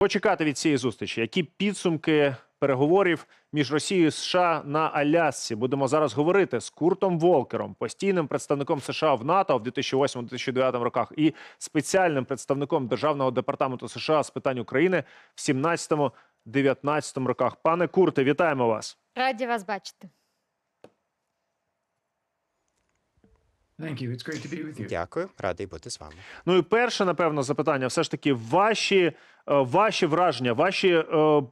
Почекати від цієї зустрічі. Які підсумки переговорів між Росією і США на Алясці? Будемо зараз говорити з Куртом Волкером, постійним представником США в НАТО в 2008-2009 роках, і спеціальним представником Державного департаменту США з питань України в 17-19 роках. Пане Курте, вітаємо вас. Раді вас бачити. Thank you. It's great to be with you. Дякую, радий бути з вами. Ну і перше, напевно, запитання: все ж таки, ваші, ваші враження, ваші е,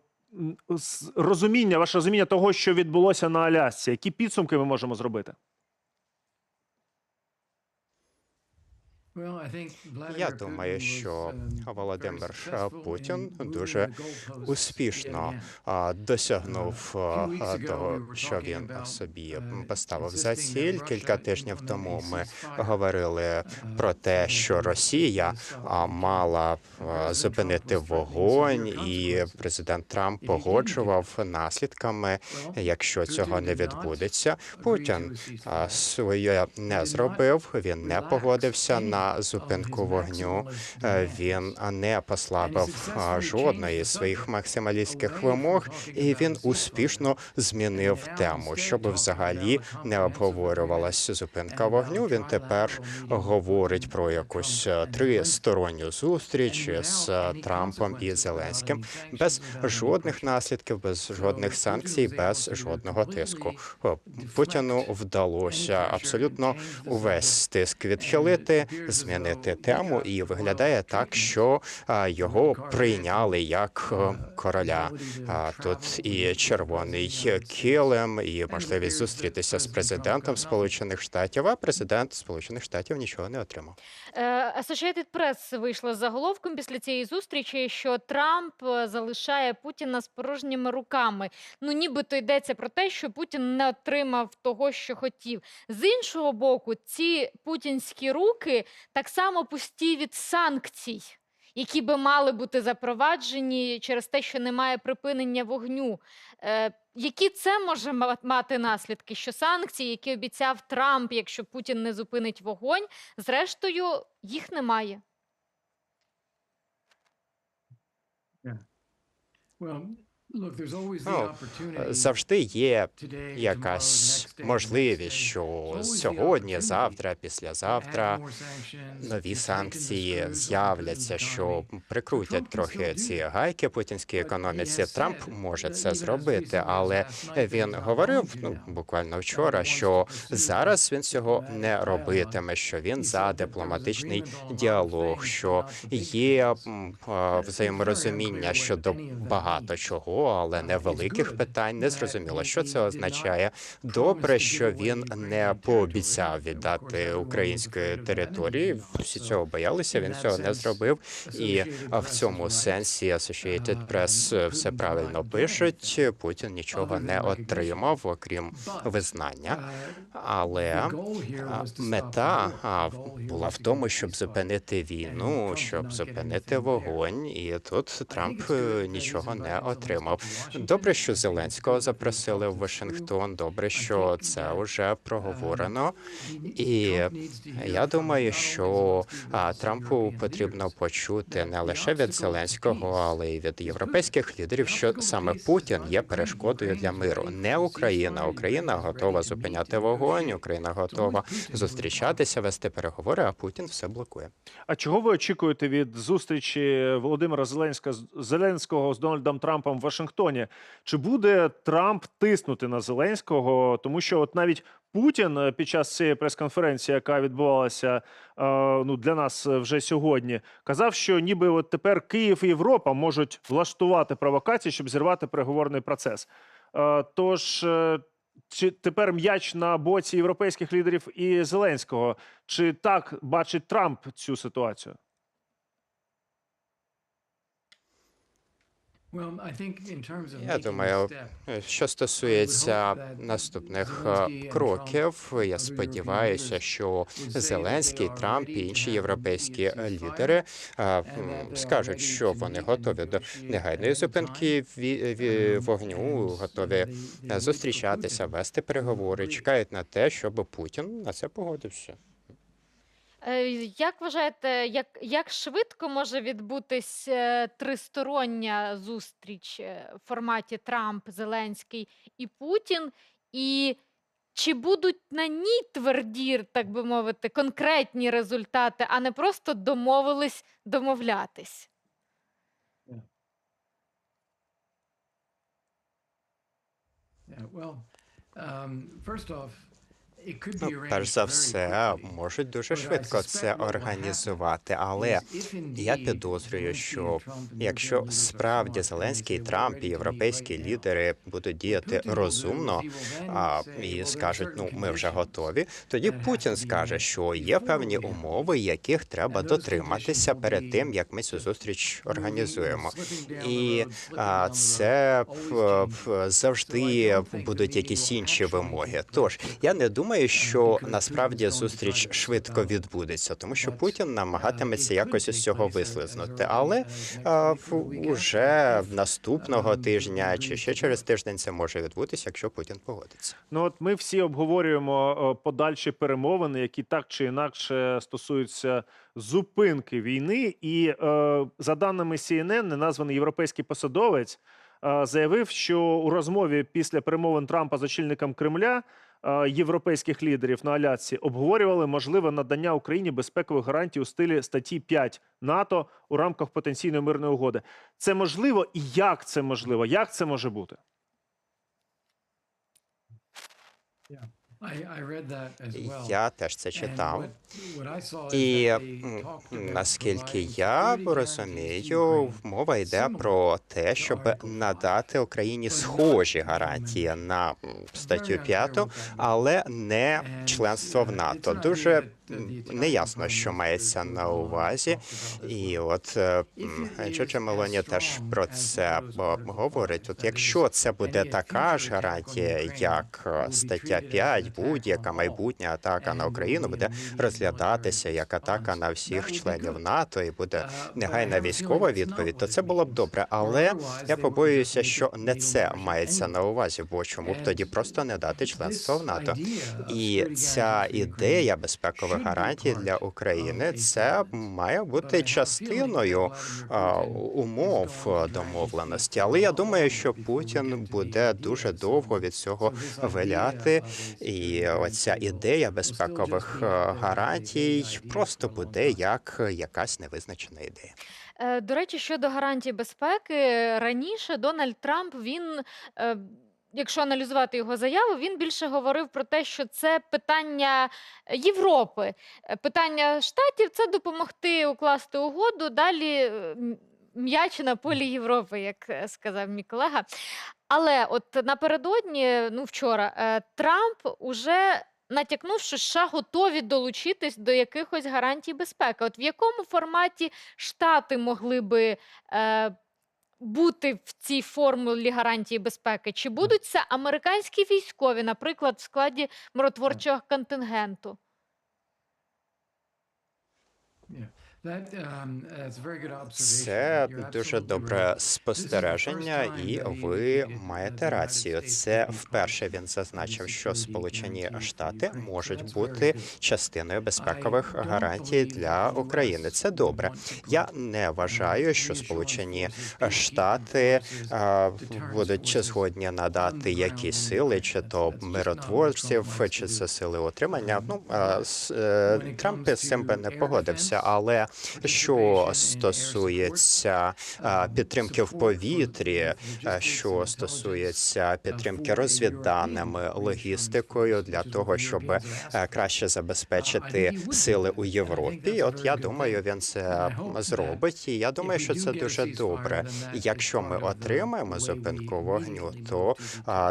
розуміння, ваше розуміння того, що відбулося на Алясці. Які підсумки ми можемо зробити? Well, I think Vladimir Я думаю, що um, Володимир Путін дуже успішно досягнув Uh, того, що він собі uh, поставив за ціль. Кілька тижнів тому ми говорили Uh, про те, що Росія мала зупинити вогонь, і президент Трамп погоджував наслідками, якщо цього не відбудеться. Путін своє не зробив. Він не погодився any на зупинку вогню. Е. Він не послабив жодної з своїх максималістських вимог, і він успішно змінив тему, щоб взагалі не обговорювалася зупинка вогню. Він тепер говорить про якусь е, тристоронню зустріч з е, Трампом і Зеленським, без жодних наслідків, без жодних санкцій, без жодного тиску. Путіну вдалося абсолютно увесь тиск відхилити, змінити тему, і виглядає так, що його прийняли як е, короля. тут і червоний килим, і можливість зустрітися з президентом. Сполучених Штатів. А президент Сполучених Штатів нічого не отримав. Е, Associated Press вийшла з заголовком після цієї зустрічі, що Трамп е, залишає Путіна з порожніми руками. Ну, нібито йдеться про те, що Путін не отримав того, що хотів. З іншого боку, ці путінські руки так само пусті від санкцій. Які би мали бути запроваджені через те, що немає припинення вогню. Е, які це може мати наслідки? Що санкції, які обіцяв Трамп, якщо Путін не зупинить вогонь, зрештою їх немає. Well, Ну, Завжди є якась можливість, що сьогодні, завтра, післязавтра нові санкції з'являться, що прикрутять трохи ці гайки путінській економіці. Трамп може це зробити, але він говорив ну буквально вчора, що зараз він цього не робитиме, що він за дипломатичний діалог, що є взаєморозуміння щодо багато чого, але не великих питань. Не зрозуміло, що це означає. Добре, що він не пообіцяв віддати української території. Всі цього боялися. Він цього не зробив. І в цьому сенсі Associated Press все правильно пишуть. Путін нічого не отримав, окрім визнання. Але мета була в тому, щоб зупинити війну, щоб зупинити вогонь, і тут Трамп е, нічого не отримав. Добре, що Зеленського запросили в Вашингтон. Добре, що це вже проговорено. І я думаю, що Трампу потрібно почути не лише від Зеленського, але й від європейських лідерів, що саме Путін є перешкодою для миру. Не Україна. Україна готова зупиняти вогонь. Україна готова зустрічатися, вести переговори. А Путін все блокує. А чого ви очікуєте від зустрічі Володимира Зеленська Зеленського з Дональдом Трампом в Вашингтоні? Чи буде Трамп тиснути на Зеленського? Тому що от навіть Путін е, під час цієї прес-конференції, яка відбувалася е, ну для нас е, вже сьогодні, казав, що ніби от тепер Київ і Європа можуть влаштувати провокації, щоб зірвати переговорний процес. Тож. Чи тепер м'яч на боці європейських лідерів і Зеленського? Чи так бачить Трамп цю ситуацію? Я думаю, е, що стосується наступних е, кроків, я сподіваюся, що Зеленський, Трамп і інші європейські лідери е, скажуть, що вони готові до негайної зупинки ві- ві- вогню, готові е, зустрічатися, вести переговори, чекають на те, щоб Путін на це погодився. Е, Як вважаєте, як, як швидко може відбутись е, тристороння зустріч е, в форматі Трамп, Зеленський і Путін? І чи будуть на ній тверді, так би мовити, конкретні результати, а не просто домовились домовлятись? Yeah, well, um, first off, Ну, перш за все, можуть дуже швидко це організувати, але я підозрюю, що якщо справді Зеленський, say, "We're Трамп і європейські right now", лідери будуть діяти розумно а, і "Well, there are скажуть, ну ми вже готові. Тоді Путін скаже, що є певні умови, яких треба дотриматися перед тим, як ми цю зустріч організуємо. І а, це завжди будуть якісь інші вимоги. Тож я не думаю, що насправді Putin's going to try зустріч швидко відбудеться, тому що Путін намагатиметься якось take із цього вислизнути. Але а, after уже наступного тижня чи ще через тиждень це може відбутися, якщо Путін погодиться. Ну от ми всі обговорюємо е, подальші перемовини, які так чи інакше стосуються зупинки війни. І е, за даними CNN, неназваний європейський посадовець е, заявив, що у розмові після перемовин Трампа з очільником Кремля. Е, Європейських лідерів на Алясці обговорювали можливе надання Україні безпекових гарантій у стилі статті 5 НАТО у рамках потенційної мирної угоди. Це можливо і як це можливо? Як це може бути? I, I read that as well. Я теж це читав. І наскільки я розумію, мова йде про те, щоб надати Україні схожі гарантії на статтю Very unclear 5, what that means. але не членство в uh, НАТО. Дуже uh, Italian неясно, що мається на увазі. І от е, is Мелоні теж про це говорить. 5, От якщо це буде така ж гарантія, як е, стаття treated as an 5, attack будь-яка майбутня атака на Україну буде розглядатися як атака на всіх членів. НАТО і буде Uh, негайна військова відповідь, то це було б добре. Але я побоююся, що не це мається на увазі, бо чому б тоді просто не дати членство в НАТО. І ця ідея безпекових гарантій для України це має бути частиною умов домовленості. Але я думаю, що Путін буде дуже довго від цього виляти, і оця ідея безпекових е, гарантій просто буде як якась невизначена ідея. Е, До речі, щодо гарантій безпеки, раніше Дональд Трамп він. Якщо аналізувати його заяву, він більше говорив про те, що це питання Європи. Е, Питання штатів це допомогти укласти угоду. Далі м'яч на полі Європи, як е, сказав мій колега. Але от напередодні, ну вчора, е, Трамп уже натякнув, що США готові долучитись до якихось гарантій безпеки. От в якому форматі Штати могли би е, бути в цій формулі гарантії безпеки? Чи будуть це американські військові, наприклад, в складі миротворчого контингенту? Yeah. Um. Це дуже добре спостереження, і ви маєте рацію. Це вперше він зазначив, що Сполучені Штати можуть бути частиною безпекових гарантій для України. Це добре. Я не uh, вважаю, що Сполучені Штати будуть чи згодні надати якісь сили, чи то миротворців, чи це сили утримання. Um, Ну uh, е, Трамп з цим би не погодився. Але що стосується підтримки в повітрі, що стосується підтримки розвідданими, логістикою для того, щоб краще забезпечити сили у Європі. От я думаю, він це зробить. І я думаю, що це дуже добре. Якщо ми отримаємо зупинку вогню, то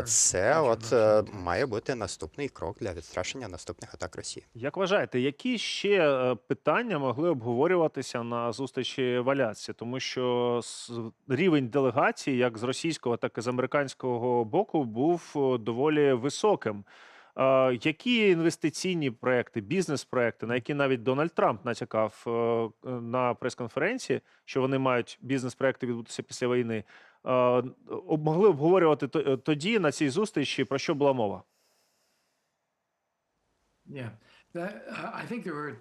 це от е, має бути наступний крок для відстрашення наступних атак Росії. Як вважаєте, які ще е, питання могли обговорюватися на зустрічі в Алясці? Тому що рівень делегації, як з російського, так і з американського боку, був доволі високим. Які інвестиційні проекти, бізнес-проекти, на які навіть Дональд Трамп натякав е, е, на прес-конференції, що вони мають бізнес-проекти відбутися після війни, е, могли обговорювати тоді на цій зустрічі, про що була мова? Yeah. I think there were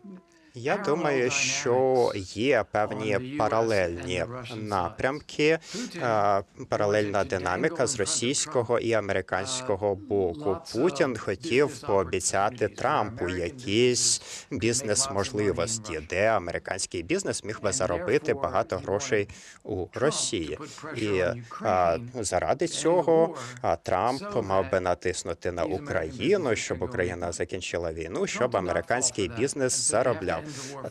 Я думаю, що є певні паралельні напрямки, е, паралельна динаміка з російського і американського боку. Путін хотів пообіцяти Трампу якісь бізнес-можливості, де американський бізнес міг би заробити багато грошей у Росії. І заради цього Трамп мав би натиснути на Україну, щоб Україна закінчила війну, щоб американський бізнес заробляв.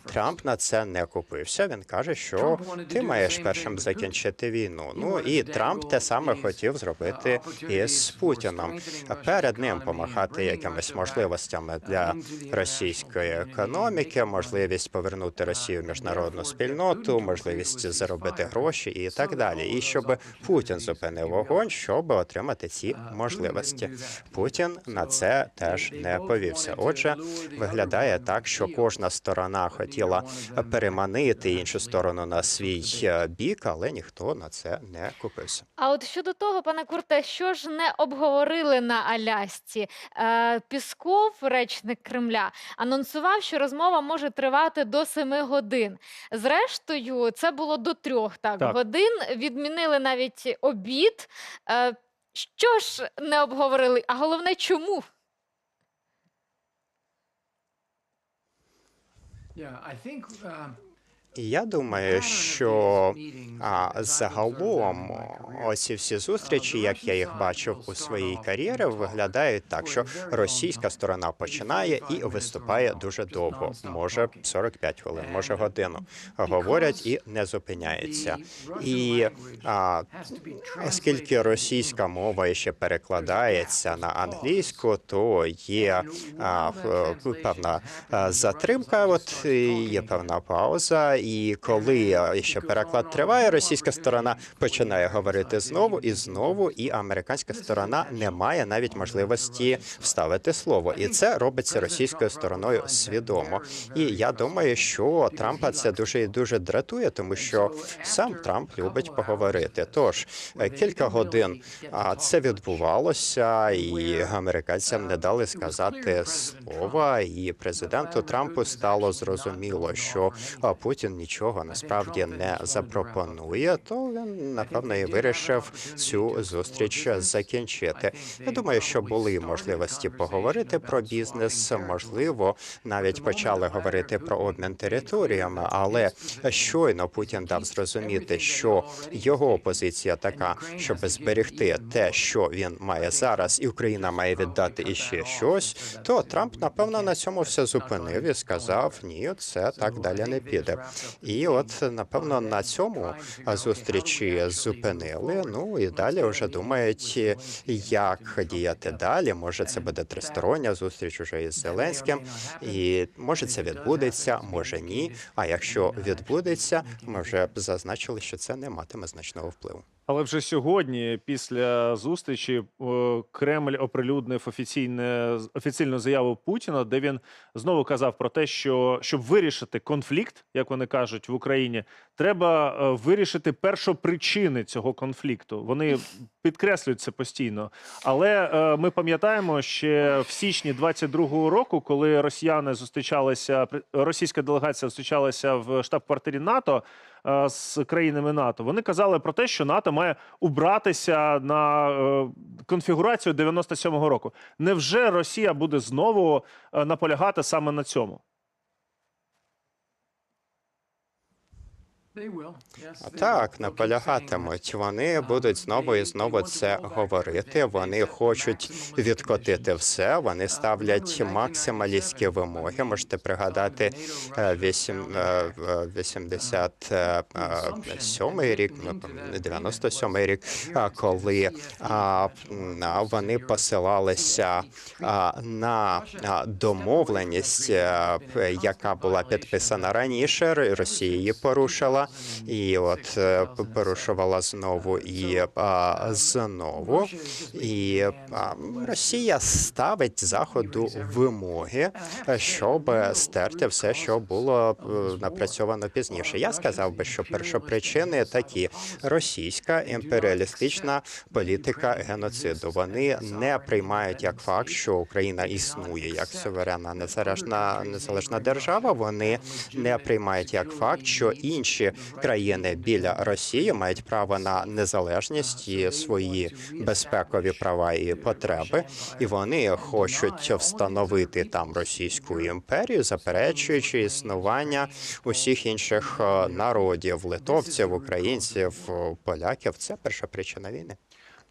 Трамп на це не купився. Він каже, що ти маєш першим закінчити війну. Ну і Трамп те саме хотів зробити із Путіном. Перед ним помахати якимись можливостями для російської економіки, можливість повернути Росію в міжнародну спільноту, можливість заробити гроші і так далі. І щоб Путін зупинив вогонь, щоб отримати ці можливості. Путін на це теж не повівся. Отже, виглядає так, що кожна сторона хотіла переманити іншу сторону на свій е, бік, але ніхто на це не купився. А от щодо того, пане Курте, що ж не обговорили на Алясці? Е, Пісков, речник Кремля, анонсував, що розмова може тривати до семи годин. Зрештою, це було до трьох так, Так. годин. Відмінили навіть обід. Е, що ж не обговорили? А головне, чому? Yeah, I think um, Я думаю, що а, загалом ось ці всі зустрічі, як я їх бачив у своїй кар'єрі, виглядають так, що російська сторона починає і виступає дуже довго, може 45 хвилин, може годину. Говорять і не зупиняється. І а, оскільки російська мова ще перекладається на англійську, то є а, певна затримка. От є певна пауза. І коли ще переклад триває, російська сторона починає говорити знову і знову, і американська сторона не має навіть можливості вставити слово. І це робиться російською стороною свідомо. І я думаю, що Трампа це дуже і дуже дратує, тому що сам Трамп любить поговорити. Тож е, кілька годин це відбувалося, і американцям не дали сказати слова. І президенту Трампу стало зрозуміло, що а, Нічого насправді не запропонує. То він напевно і вирішив цю зустріч закінчити. Я думаю, що були можливості поговорити про бізнес. Можливо, навіть почали говорити про обмін територіями, але щойно Путін дав зрозуміти, що його позиція така, щоб зберегти те, що він має зараз, і Україна має віддати іще щось. То Трамп напевно на цьому все зупинив і сказав: ні, це так далі не піде. І от напевно на цьому зустрічі зупинили. Ну і далі вже думають, як діяти далі. Може, це буде тристороння зустріч уже із Зеленським, і може це відбудеться, може ні. А якщо відбудеться, ми вже зазначили, що це не матиме значного впливу. Але вже сьогодні, після зустрічі, е, Кремль оприлюднив офіційне офіційну заяву Путіна, де він знову казав про те, що щоб вирішити конфлікт, як вони кажуть в Україні, треба е, вирішити першопричини цього конфлікту. Вони підкреслюють це постійно. Але е, ми пам'ятаємо ще в січні 22-го року, коли росіяни зустрічалися, російська делегація зустрічалася в штаб-квартирі НАТО з країнами НАТО. Вони казали про те, що НАТО має убратися на е, конфігурацію 97-го року. Невже Росія буде знову е, наполягати саме на цьому? Так, наполягатимуть. Вони будуть знову і знову це говорити. Вони хочуть відкотити все. Вони ставлять максималістські вимоги. Можете пригадати е, вісім- е, е, 87-й рік, ну, 97-й рік, коли вони посилалися на домовленість, е, яка була підписана раніше. Росія її порушила. І от е, порушувала знову і а, знову. І а, Росія ставить заходу вимоги, щоб стерти все, що було е, напрацьовано пізніше. Я сказав би, що першопричини такі: російська імперіалістична політика геноциду. Вони не приймають як факт, що Україна існує як суверенна незалежна незалежна держава. Вони не приймають як факт, що інші країни біля Росії мають право на незалежність і свої безпекові права і потреби, і вони хочуть встановити там російську імперію, заперечуючи існування усіх інших е, народів литовців, українців, поляків. Це перша причина війни.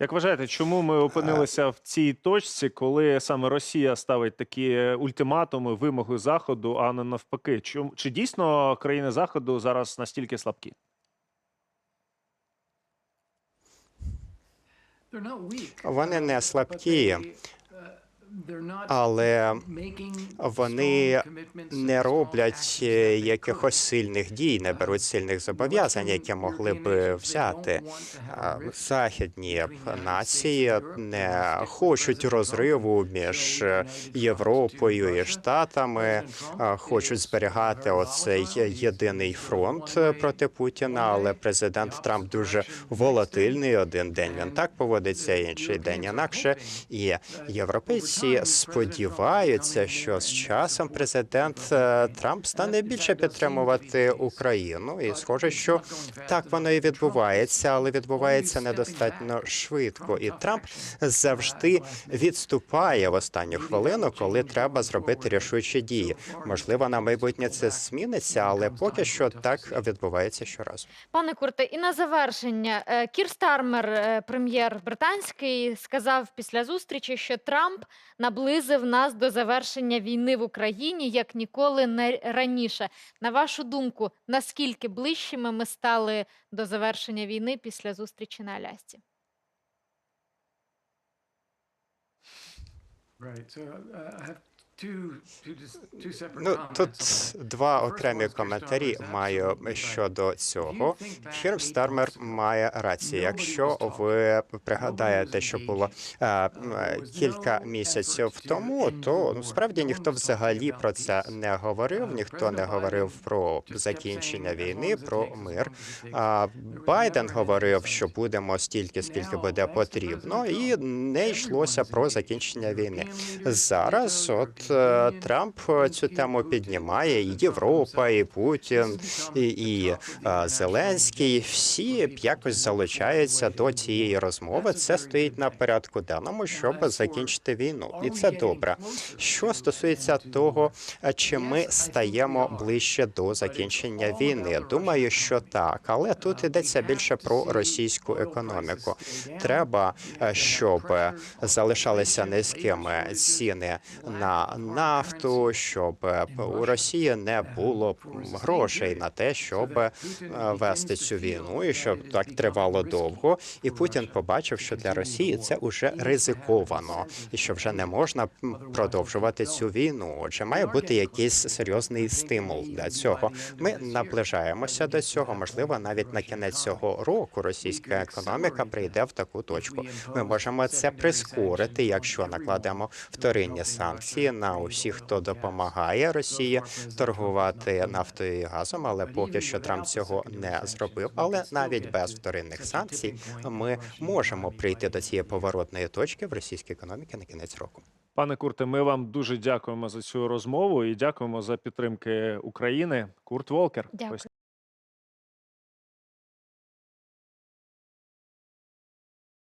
Як вважаєте, чому ми опинилися в цій точці, коли саме Росія ставить такі ультиматуми, вимоги Заходу, а не навпаки? Чому чи дійсно країни Заходу зараз настільки слабкі? Вони не слабкі, але вони не роблять е, якихось сильних дій, не беруть сильних зобов'язань, які могли б взяти. Західні нації не хочуть розриву між Європою і Штатами, хочуть зберігати оцей єдиний фронт проти Путіна. Але президент Трамп дуже волатильний. Один день він так поводиться, інший день інакше. І європейці сподіваються, що з часом президент е, Трамп стане більше підтримувати Україну. І схоже, що так воно і відбувається, але відбувається недостатньо швидко. І Трамп завжди відступає в останню хвилину, коли треба зробити рішучі дії. Можливо, на майбутнє це зміниться, але поки що так відбувається щоразу. Пане Курте, і на завершення е, Кір Стармер, е, прем'єр британський, сказав після зустрічі, що Трамп наблизив нас до завершення війни в Україні як ніколи не раніше. На вашу думку, наскільки ближчими ми стали до завершення війни після зустрічі на Алясці? Right, so uh, I have Ну тут два окремі коментарі маю щодо цього. Хірм Стармер має рацію. Якщо ви пригадаєте, що було е, Uh, кілька місяців тому, то ну, справді ніхто взагалі про це не говорив, Uh, ніхто не говорив про закінчення війни, про мир. А Байден говорив, що будемо стільки, скільки буде потрібно, і не йшлося про закінчення війни. Зараз от е, Трамп цю тему піднімає, і Європа, і. Путін, і, і е, Зеленський. Всі якось залучаються до цієї розмови. Це стоїть на порядку денному, щоб закінчити війну, і це добре. Що стосується того, е, чи ми стаємо ближче до закінчення війни. Думаю, що так, але тут Uh, йдеться більше про російську економіку. Треба, е, щоб залишалися низькими ціни на нафту, щоб е, у Росії не uh, було грошей на те, щоб е, вести цю війну, і щоб так тривало довго. І Путін побачив, що для Росії це a ризиковано, і що вже не можна продовжувати цю війну. Отже, має бути якийсь серйозний стимул для цього. Ми наближаємося до цього. Можливо, навіть на кінець цього року російська економіка прийде в таку точку. Ми можемо це прискорити, якщо накладемо вторинні санкції Russia на усіх, хто допомагає Росії торгувати нафтою і газом. Але поки що Трамп цього не зробив. Але навіть без вторинних санкцій ми можемо прийти до цієї поворотної точки в російській економіці на кінець року. Пане Курте, ми вам дуже дякуємо за цю розмову і дякуємо за підтримки України. Курт Волкер. Дякую.